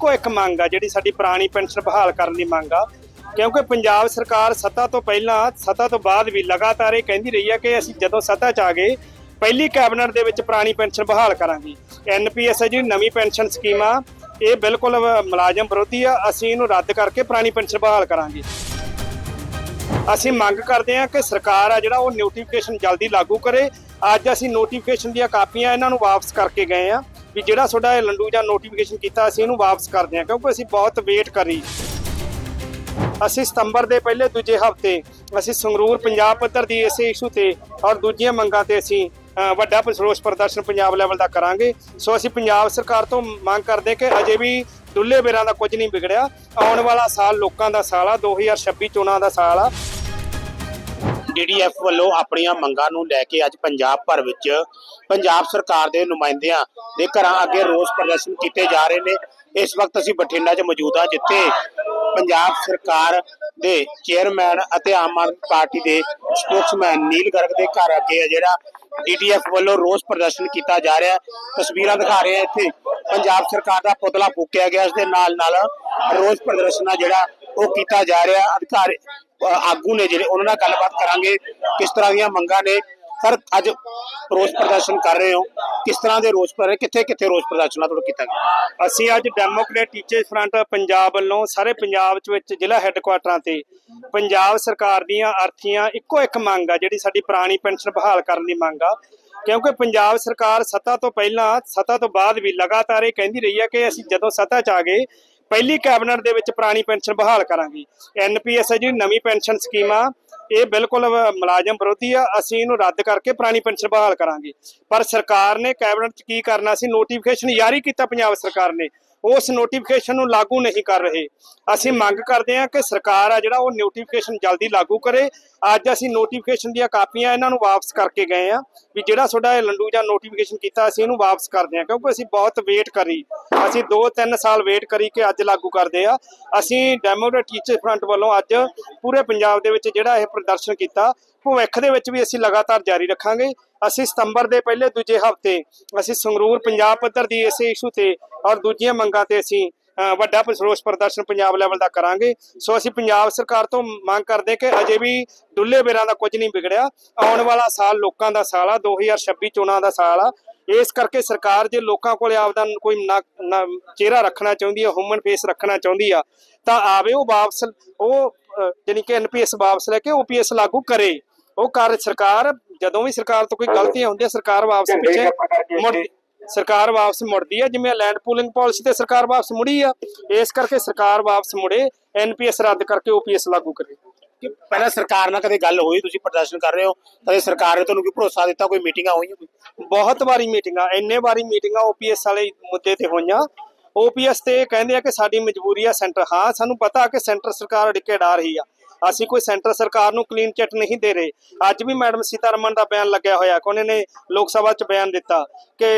ਇੱਕੋ ਇੱਕ ਮੰਗ ਆ, ਜਿਹੜੀ ਸਾਡੀ ਪੁਰਾਣੀ ਪੈਨਸ਼ਨ ਬਹਾਲ ਕਰਨ ਦੀ ਮੰਗ ਆ। ਕਿਉਂਕਿ ਪੰਜਾਬ ਸਰਕਾਰ ਸੱਤਾ ਤੋਂ ਪਹਿਲਾਂ, ਸੱਤਾ ਤੋਂ ਬਾਅਦ ਵੀ ਲਗਾਤਾਰ ਇਹ ਕਹਿੰਦੀ ਰਹੀ ਹੈ ਕਿ ਅਸੀਂ ਜਦੋਂ ਸੱਤਾ 'ਚ ਆ ਗਏ, ਪਹਿਲੀ ਕੈਬਨਿਟ ਦੇ ਵਿੱਚ ਪੁਰਾਣੀ ਪੈਨਸ਼ਨ ਬਹਾਲ ਕਰਾਂਗੇ। ਐਨਪੀਐਸ ਹੈ ਜਿਹੜੀ ਨਵੀਂ ਪੈਨਸ਼ਨ ਸਕੀਮ ਆ, ਇਹ ਬਿਲਕੁਲ ਮੁਲਾਜ਼ਮ ਵਿਰੋਧੀ ਆ, ਅਸੀਂ ਇਹਨੂੰ ਰੱਦ ਕਰਕੇ ਪੁਰਾਣੀ ਪੈਨਸ਼ਨ ਬਹਾਲ ਕਰਾਂਗੇ। ਅਸੀਂ ਮੰਗ ਕਰਦੇ ਹਾਂ ਕਿ ਸਰਕਾਰ ਆ ਜਿਹੜਾ ਉਹ ਨੋਟੀਫਿਕੇਸ਼ਨ ਜਲਦੀ ਲਾਗੂ ਕਰੇ। ਅੱਜ ਅਸੀਂ ਨੋਟੀਫਿਕੇਸ਼ਨ ਦੀਆਂ ਕਾਪੀਆਂ ਇਹਨਾਂ ਨੂੰ ਵਾਪਸ ਕਰਕੇ ਗਏ ਆ ਵੀ ਜਿਹੜਾ ਤੁਹਾਡਾ ਇਹ ਲੰਡੂ ਜਾਂ ਨੋਟੀਫਿਕੇਸ਼ਨ ਕੀਤਾ, ਅਸੀਂ ਇਹਨੂੰ ਵਾਪਸ ਕਰਦੇ ਹਾਂ, ਕਿਉਂਕਿ ਅਸੀਂ ਬਹੁਤ ਵੇਟ ਕਰੀ ਅਸੀਂ ਸਤੰਬਰ ਦੇ ਪਹਿਲੇ ਦੂਜੇ ਹਫ਼ਤੇ ਅਸੀਂ ਸੰਗਰੂਰ ਪੰਜਾਬ ਪੱਧਰ ਦੀ ਇਸੇ ਇਸ਼ੂ ਤੇ ਔਰ ਦੂਜੀਆਂ ਮੰਗਾਂ ਤੇ ਅਸੀਂ ਵੱਡਾ ਰੋਸ ਪ੍ਰਦਰਸ਼ਨ ਪੰਜਾਬ ਲੈਵਲ ਦਾ ਕਰਾਂਗੇ। ਸੋ ਅਸੀਂ ਪੰਜਾਬ ਸਰਕਾਰ ਤੋਂ ਮੰਗ ਕਰਦੇ ਕਿ ਅਜੇ ਵੀ ਦੁੱਲੇ ਬੇਰਾਂ ਦਾ ਕੁਝ ਨਹੀਂ ਵਿਗੜਿਆ। ਆਉਣ ਵਾਲਾ ਸਾਲ ਲੋਕਾਂ ਦਾ ਸਾਲ ਆ 2026 ਚੋਣਾਂ ਦਾ ਸਾਲ ਆ। ਡੀਡੀਐਫ ਵੱਲੋਂ ਆਪਣੀਆਂ ਮੰਗਾਂ ਨੂੰ ਲੈ ਕੇ ਅੱਜ ਪੰਜਾਬ ਭਰ ਵਿੱਚ ਪੰਜਾਬ ਸਰਕਾਰ ਦੇ ਨੁਮਾਇੰਦਿਆਂ ਦੇ ਘਰਾਂ ਅੱਗੇ ਰੋਸ ਪ੍ਰਦਰਸ਼ਨ ਕੀਤੇ ਜਾ ਰਹੇ ਨੇ। ਇਸ ਵਕਤ ਅਸੀਂ ਬਠਿੰਡਾ 'ਚ ਮੌਜੂਦ ਹਾਂ, ਜਿੱਥੇ ਪੰਜਾਬ ਸਰਕਾਰ ਦੇ ਚੇਅਰਮੈਨ ਅਤੇ ਆਮ ਆਦਮੀ ਪਾਰਟੀ ਦੇ ਸਪੋਕਸਮੈਨ ਨੀਲ ਗਰਗ ਦੇ ਘਰ ਅੱਗੇ ਹੈ, ਜਿਹੜਾ ਡੀਡੀਐਫ ਵੱਲੋਂ ਰੋਸ ਪ੍ਰਦਰਸ਼ਨ ਕੀਤਾ ਜਾ ਰਿਹਾ ਤਸਵੀਰਾਂ ਦਿਖਾ ਰਹੇ ਹਾਂ ਇੱਥੇ। ਪੰਜਾਬ ਸਰਕਾਰ ਦਾ ਪੁਤਲਾ ਫੂਕਿਆ ਗਿਆ, ਇਸ ਦੇ ਨਾਲ ਨਾਲ ਰੋਸ ਪ੍ਰਦਰਸ਼ਨ ਆ ਜਿਹੜਾ ਉਹ ਕੀਤਾ ਜਾ ਰਿਹਾ। ਅਧਿਕਾਰੀ ਆਗੂ ਨੇ ਜਿਹੜੇ, ਉਹਨਾਂ ਨਾਲ ਗੱਲਬਾਤ ਕਰਾਂਗੇ। ਕਿਸ ਤਰ੍ਹਾਂ ਦੀਆਂ ਮੰਗਾਂ ਨੇ? ਸਰ, ਅੱਜ ਰੋਸ ਪ੍ਰਦਰਸ਼ਨ ਕਰ ਰਹੇ ਹੋ। ਕਿਸ ਤਰ੍ਹਾਂ ਦੇ ਰੋਸ ਪਰ ਕਿੱਥੇ ਕਿੱਥੇ ਰੋਸ ਪ੍ਰਦਰਸ਼ਨਾਂ ਤੁਹਾਡਾ ਕੀਤਾ ਗਿਆ? ਅਸੀਂ ਅੱਜ ਡੈਮੋਕ੍ਰੇਟ ਟੀਚਰਸ ਫਰੰਟ ਪੰਜਾਬ ਵੱਲੋਂ ਸਾਰੇ ਪੰਜਾਬ ਚ ਵਿੱਚ ਜ਼ਿਲ੍ਹਾ ਹੈੱਡਕੁਆਟਰਾਂ ਤੇ ਪੰਜਾਬ ਸਰਕਾਰ ਦੀਆਂ ਅਰਥੀਆਂ ਇੱਕੋ ਇੱਕ ਮੰਗ ਆ, ਜਿਹੜੀ ਸਾਡੀ ਪੁਰਾਣੀ ਪੈਨਸ਼ਨ ਬਹਾਲ ਕਰਨ ਦੀ ਮੰਗ ਆ। ਕਿਉਂਕਿ ਪੰਜਾਬ ਸਰਕਾਰ ਸੱਤਾ ਤੋਂ ਪਹਿਲਾਂ, ਸੱਤਾ ਤੋਂ ਬਾਅਦ ਵੀ ਲਗਾਤਾਰ ਇਹ ਕਹਿੰਦੀ ਰਹੀ ਹੈ ਕਿ ਅਸੀਂ ਜਦੋਂ ਸੱਤਾ 'ਚ ਆ ਗਏ ਪਹਿਲੀ ਕੈਬਨਿਟ ਦੇ ਵਿੱਚ ਪੁਰਾਣੀ ਪੈਨਸ਼ਨ ਬਹਾਲ ਕਰਾਂਗੇ। ਐਨਪੀਐਸ ਹੈ ਜਿਹੜੀ ਨਵੀਂ ਪੈਨਸ਼ਨ ਸਕੀਮ। ਆ ਇਹ ਬਿਲਕੁਲ ਮੁਲਾਜ਼ਮ ਵਿਰੋਧੀ ਆ। ਅਸੀਂ ਇਹਨੂੰ ਰੱਦ ਕਰਕੇ ਪੁਰਾਣੀ ਪੈਨਸ਼ਨ ਬਹਾਲ ਕਰਾਂਗੇ। ਪਰ ਸਰਕਾਰ ਨੇ ਕੈਬਨਿਟ 'ਚ ਕੀ ਕਰਨਾ ਸੀ? ਨੋਟੀਫਿਕੇਸ਼ਨ ਜਾਰੀ ਕੀਤਾ ਪੰਜਾਬ ਸਰਕਾਰ ਨੇ। ਉਸ ਨੋਟੀਫਿਕੇਸ਼ਨ ਨੂੰ ਲਾਗੂ ਨਹੀਂ ਕਰ ਰਹੇ। ਅਸੀਂ ਮੰਗ ਕਰਦੇ ਹਾਂ ਕਿ ਸਰਕਾਰ ਆ ਜਿਹੜਾ ਉਹ ਨੋਟੀਫਿਕੇਸ਼ਨ ਜਲਦੀ ਲਾਗੂ ਕਰੇ। ਅੱਜ ਅਸੀਂ ਨੋਟੀਫਿਕੇਸ਼ਨ ਦੀਆਂ ਕਾਪੀਆਂ ਇਹਨਾਂ ਨੂੰ ਵਾਪਸ ਕਰਕੇ ਗਏ ਆ ਵੀ ਜਿਹੜਾ ਤੁਹਾਡਾ ਇਹ ਲੰਡੂ ਜਾਂ ਨੋਟੀਫਿਕੇਸ਼ਨ ਕੀਤਾ, ਅਸੀਂ ਇਹਨੂੰ ਵਾਪਸ ਕਰਦੇ ਹਾਂ ਕਿਉਂਕਿ ਅਸੀਂ ਬਹੁਤ ਵੇਟ ਕਰੀ। ਅਸੀਂ 2-3 ਸਾਲ ਵੇਟ ਕਰੀ ਕਿ ਅੱਜ ਲਾਗੂ ਕਰਦੇ ਆ ਅਸੀਂ ਡੈਮੋਕ੍ਰੇਟ ਟੀਚਰ ਫਰੰਟ ਵੱਲੋਂ ਅੱਜ ਪੂਰੇ ਪੰਜਾਬ ਦੇ ਵਿੱਚ ਜਿਹੜਾ ਇਹ ਪ੍ਰਦਰਸ਼ਨ ਕੀਤਾ, ਭਵਿੱਖ ਦੇ ਵਿੱਚ ਵੀ ਅਸੀਂ ਲਗਾਤਾਰ ਜਾਰੀ ਰੱਖਾਂਗੇ। ਅਸੀਂ ਸਤੰਬਰ ਦੇ ਪਹਿਲੇ ਦੂਜੇ ਹਫ਼ਤੇ ਅਸੀਂ ਸੰਗਰੂਰ ਪੰਜਾਬ ਪੱਧਰ ਦੀ ਇਸੇ ਇਸ਼ੂ ਤੇ ਔਰ ਦੂਜੀਆਂ ਮੰਗਾਂ ਤੇ ਅਸੀਂ ਵੱਡਾ ਰੋਸ ਪ੍ਰਦਰਸ਼ਨ ਪੰਜਾਬ ਲੈਵਲ ਦਾ ਕਰਾਂਗੇ। ਸੋ ਅਸੀਂ ਪੰਜਾਬ ਸਰਕਾਰ ਤੋਂ ਮੰਗ ਕਰਦੇ ਕਿ ਅਜੇ ਵੀ ਡੁੱਲੇ ਬੇਰਾਂ ਦਾ ਕੁਝ ਨਹੀਂ ਵਿਗੜਿਆ। ਆਉਣ ਵਾਲਾ ਸਾਲ ਲੋਕਾਂ ਦਾ ਸਾਲ ਆ 2026 ਚੋਣਾਂ ਦਾ ਸਾਲ ਆ। ਇਸ ਕਰਕੇ ਸਰਕਾਰ ਜੇ ਲੋਕਾਂ ਕੋਲੇ ਆਪਦਾ ਕੋਈ ਨਾ- ਚਿਹਰਾ ਰੱਖਣਾ ਚਾਹੁੰਦੀ ਹੈ ਹਿਊਮਨ ਫੇਸ ਰੱਖਣਾ ਚਾਹੁੰਦੀ ਆ ਤਾਂ ਆਵੇ ਉਹ ਵਾਪਸ ਉਹ ਅ, ਜਾਣੀ ਕਿ ਐਨਪੀਐਸ ਵਾਪਸ ਲੈ ਕੇ ਓਪੀਐਸ ਲਾਗੂ ਕਰੇ। ਉਹ ਕਰ ਸਰਕਾਰ ਜਦੋਂ ਵੀ ਸਰਕਾਰ ਤੋਂ ਕੋਈ ਗਲਤੀਆਂ ਹੁੰਦੀਆਂ ਸਰਕਾਰ ਵਾਪਸ ਪਿੱਛੇ ਮੁੜ ਸਰਕਾਰ ਵਾਪਸ ਮੁੜਦੀ ਹੈ ਜਿਵੇਂ ਲੈਂਡ ਪੂਲਿੰਗ ਪਾਲਿਸੀ ਤੇ ਸਰਕਾਰ ਵਾਪਸ ਮੁੜੀ ਆ ਇਸ ਕਰਕੇ ਸਰਕਾਰ ਵਾਪਸ ਮੁੜੇ ਐਨਪੀਐਸ ਰੱਦ ਕਰਕੇ ਓਪੀਐਸ ਲਾਗੂ ਕਰੇ। ਕਿ ਪਹਿਲਾਂ ਸਰਕਾਰ ਨਾਲ ਕਦੇ ਗੱਲ ਹੋਈ ਤੁਸੀਂ ਪ੍ਰਦਰਸ਼ਨ ਕਰ ਰਹੇ ਹੋ ਕਦੇ ਸਰਕਾਰ ਨੇ ਤੁਹਾਨੂੰ ਕੋਈ ਭਰੋਸਾ ਦਿੱਤਾ ਕੋਈ ਮੀਟਿੰਗਾਂ ਹੋਈਆਂ? ਬਹੁਤ ਵਾਰੀ ਮੀਟਿੰਗਾਂ ਇੰਨੇ ਵਾਰੀ ਮੀਟਿੰਗਾਂ ਓਪੀਐਸ ਵਾਲੇ ਮੁੱਦੇ ਤੇ ਹੋਈਆਂ। ਓਪੀਐਸ ਤੇ ਇਹ ਕਹਿੰਦੇ ਆ ਕਿ ਸਾਡੀ ਮਜਬੂਰੀ ਆ ਸੈਂਟਰ। ਹਾਂ ਸਾਨੂੰ ਪਤਾ ਕਿ ਸੈਂਟਰ ਸਰਕਾਰ ਅੜਿੱਕੇ ਡਾ ਰਹੀ ਆ। ਅਸੀਂ ਕੋਈ ਸੈਂਟਰ ਸਰਕਾਰ ਨੂੰ ਕਲੀਨ ਚਿੱਟ ਨਹੀਂ ਦੇ ਰਹੇ। ਅੱਜ ਵੀ ਮੈਡਮ ਸੀਤਾਰਮਨ ਦਾ ਬਿਆਨ ਲੱਗਿਆ ਹੋਇਆ, ਕਿ ਉਹਨਾਂ ਨੇ ਲੋਕ ਸਭਾ 'ਚ ਬਿਆਨ ਦਿੱਤਾ ਕਿ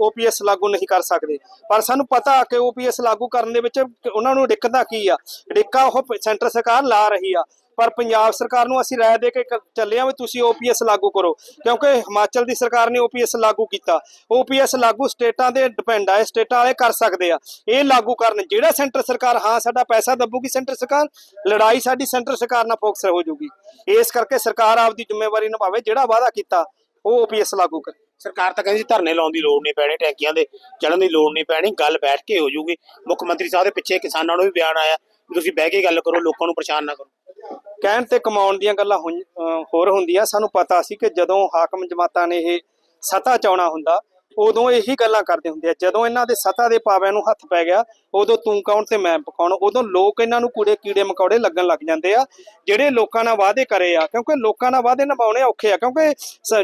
ਓਪੀਐਸ ਲਾਗੂ ਨਹੀਂ ਕਰ ਸਕਦੇ। ਪਰ ਸਾਨੂੰ ਪਤਾ ਕਿ ਓਪੀਐਸ ਲਾਗੂ ਕਰਨ ਦੇ ਵਿੱਚ ਉਹਨਾਂ ਨੂੰ ਦਿੱਕਤਾਂ ਕੀ ਆ? ਡਿੱਕਾ ਉਹ ਸੈਂਟਰ ਸਰਕਾਰ ਲਾ ਰਹੀ ਆ। ਪਰ ਪੰਜਾਬ ਸਰਕਾਰ ਨੂੰ ਅਸੀਂ ਰਾਏ ਦੇ ਕੇ ਚੱਲੇ ਆ ਵੀ ਤੁਸੀਂ ਓਪੀਐਸ ਲਾਗੂ ਕਰੋ, ਕਿਉਂਕਿ ਹਿਮਾਚਲ ਦੀ ਸਰਕਾਰ ਨੇ ਓਪੀਐਸ ਲਾਗੂ ਕੀਤਾ। ਓਪੀਐਸ ਲਾਗੂ ਸਟੇਟਾਂ ਦੇ ਡਿਪੈਂਡ ਆ ਸਟੇਟਾਂ ਵਾਲੇ ਕਰ ਸਕਦੇ ਆ। ਇਹ ਲਾਗੂ ਕਰਨ, ਜਿਹੜਾ ਸੈਂਟਰ ਸਰਕਾਰ, ਹਾਂ, ਸਾਡਾ ਪੈਸਾ ਦੱਬੂਗੀ ਸੈਂਟਰ ਸਰਕਾਰ, ਲੜਾਈ ਸਾਡੀ ਸੈਂਟਰ ਸਰਕਾਰ ਨਾਲ ਫੋਕਸ ਹੋ ਜਾਊਗੀ। ਇਸ ਕਰਕੇ ਸਰਕਾਰ ਆਪਦੀ ਜ਼ਿੰਮੇਵਾਰੀ ਨਿਭਾਵੇ, ਜਿਹੜਾ ਵਾਅਦਾ ਕੀਤਾ, ਉਹ ਓਪੀਐਸ ਲਾਗੂ ਕਰੇ। ਸਰਕਾਰ ਤਾਂ ਕਹਿੰਦੀ ਧਰਨੇ ਲਾਉਣ ਦੀ ਲੋੜ ਨਹੀਂ ਪੈਣੀ, ਟੈਂਕੀਆਂ ਦੇ ਚੜਨ ਦੀ ਲੋੜ ਨਹੀਂ ਪੈਣੀ, ਗੱਲ ਬੈਠ ਕੇ ਹੋ ਜਾਊਗੀ। ਮੁੱਖ ਮੰਤਰੀ ਸਾਹਿਬ ਦੇ ਪਿੱਛੇ ਕਿਸਾਨਾਂ ਨੂੰ ਵੀ ਬਿਆਨ ਆਇਆ ਵੀ ਤੁਸੀਂ ਬਹਿ ਕੇ ਗੱਲ ਕਰੋ, ਲੋਕਾਂ ਨੂੰ ਪਰੇਸ਼ਾਨ ਨਾ ਕਰੋ। ਕਹਿਣ ਤੇ ਕਮਾਉਣ ਦੀਆਂ ਗੱਲਾਂ ਹੋਈ- ਅਹ ਹੋਰ ਹੁੰਦੀਆਂ। ਸਾਨੂੰ ਪਤਾ ਸੀ ਕਿ ਜਦੋਂ ਹਾਕਮ ਜਮਾਤਾਂ ਨੇ ਇਹ ਸਤਾ ਚਾਉਣਾ ਹੁੰਦਾ ਉਦੋਂ ਇਹੀ ਗੱਲਾਂ ਕਰਦੇ ਹੁੰਦੇ ਆ। ਜਦੋਂ ਇਹਨਾਂ ਦੇ ਸਤਾ ਦੇ ਪਾਵਿਆਂ ਨੂੰ ਹੱਥ ਪੈ ਗਿਆ, ਉਦੋਂ ਤੂੰ ਕੌਣ ਤੇ ਮੈਂ ਪਕਾਉਣ ਉਦੋਂ ਲੋਕ ਇਹਨਾਂ ਨੂੰ ਕੂੜੇ ਕੀੜੇ ਮਕੌੜੇ ਲੱਗਣ ਲੱਗ ਜਾਂਦੇ ਆ। ਜਿਹੜੇ ਲੋਕਾਂ ਨਾਲ ਵਾਅਦੇ ਕਰੇ ਆ, ਕਿਉਂਕਿ ਲੋਕਾਂ ਨਾਲ ਵਾਅਦੇ ਨਿਭਾਉਣੇ ਔਖੇ ਆ, ਕਿਉਂਕਿ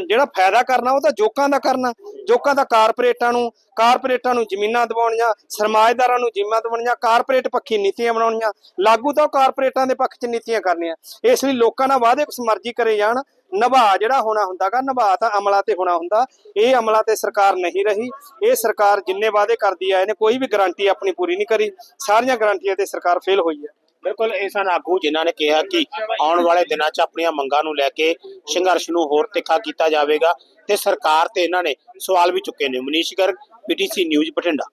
ਜਿਹੜਾ ਫਾਇਦਾ ਕਰਨਾ, ਉਹ ਤਾਂ ਜੋਕਾਂ ਦਾ ਕਰਨਾ। ਜੋਕਾਂ ਦਾ ਕਾਰਪੋਰੇਟਾਂ ਨੂੰ ਕਾਰਪੋਰੇਟਾਂ ਨੂੰ ਜ਼ਮੀਨਾਂ ਦਿਵਾਉਣੀਆਂ, ਸਰਮਾਏਦਾਰਾਂ ਨੂੰ ਜ਼ਿੰਮਾ ਦਿਵਾਉਣੀਆਂ, ਕਾਰਪੋਰੇਟ ਪੱਖੀ ਨੀਤੀਆਂ ਬਣਾਉਣੀਆਂ। ਲਾਗੂ ਤਾਂ ਉਹ ਕਾਰਪੋਰੇਟਾਂ ਦੇ ਪੱਖ 'ਚ ਨੀਤੀਆਂ ਕਰਨੀਆਂ। ਇਸ ਲਈ ਲੋਕਾਂ ਨਾਲ ਵਾਅਦੇ ਕੁਛ ਮਰਜ਼ੀ ਕਰੇ ਜਾਣ। ਨਿਭਾ ਜਿਹੜਾ ਹੋਣਾ ਹੁੰਦਾਗਾ, ਨਿਭਾ ਤਾਂ ਅਮਲਾ ਤੇ ਹੋਣਾ ਹੁੰਦਾ। ਇਹ ਅਮਲਾ ਤੇ ਸਰਕਾਰ ਨਹੀਂ ਰਹੀ। ਇਹ ਸਰਕਾਰ ਜਿੰਨੇ ਵਾਅਦੇ ਕਰਦੀ ਆ, ਇਹਨੇ ਕੋਈ ਵੀ ਗਾਰੰਟੀ ਆਪਣੀ ਪੂਰੀ ਨਹੀਂ ਕਰੀ। ਸਾਰੀਆਂ ਗਾਰੰਟੀਆਂ ਤੇ ਸਰਕਾਰ ਫੇਲ ਹੋਈ ਹੈ ਬਿਲਕੁਲ, ਇਹ ਸਨ ਆਗੂ ਜਿਨ੍ਹਾਂ ਨੇ ਕਿਹਾ ਕਿ ਆਉਣ ਵਾਲੇ ਦਿਨਾਂ 'ਚ ਆਪਣੀਆਂ ਮੰਗਾਂ ਨੂੰ ਲੈ ਕੇ ਸੰਘਰਸ਼ ਨੂੰ ਹੋਰ ਤਿੱਖਾ ਕੀਤਾ ਜਾਵੇਗਾ ਤੇ ਸਰਕਾਰ ਤੇ ਇਹਨਾਂ ਨੇ ਸਵਾਲ ਵੀ ਚੁੱਕੇ ਨੇ। Manish Garg PTC news Bathinda.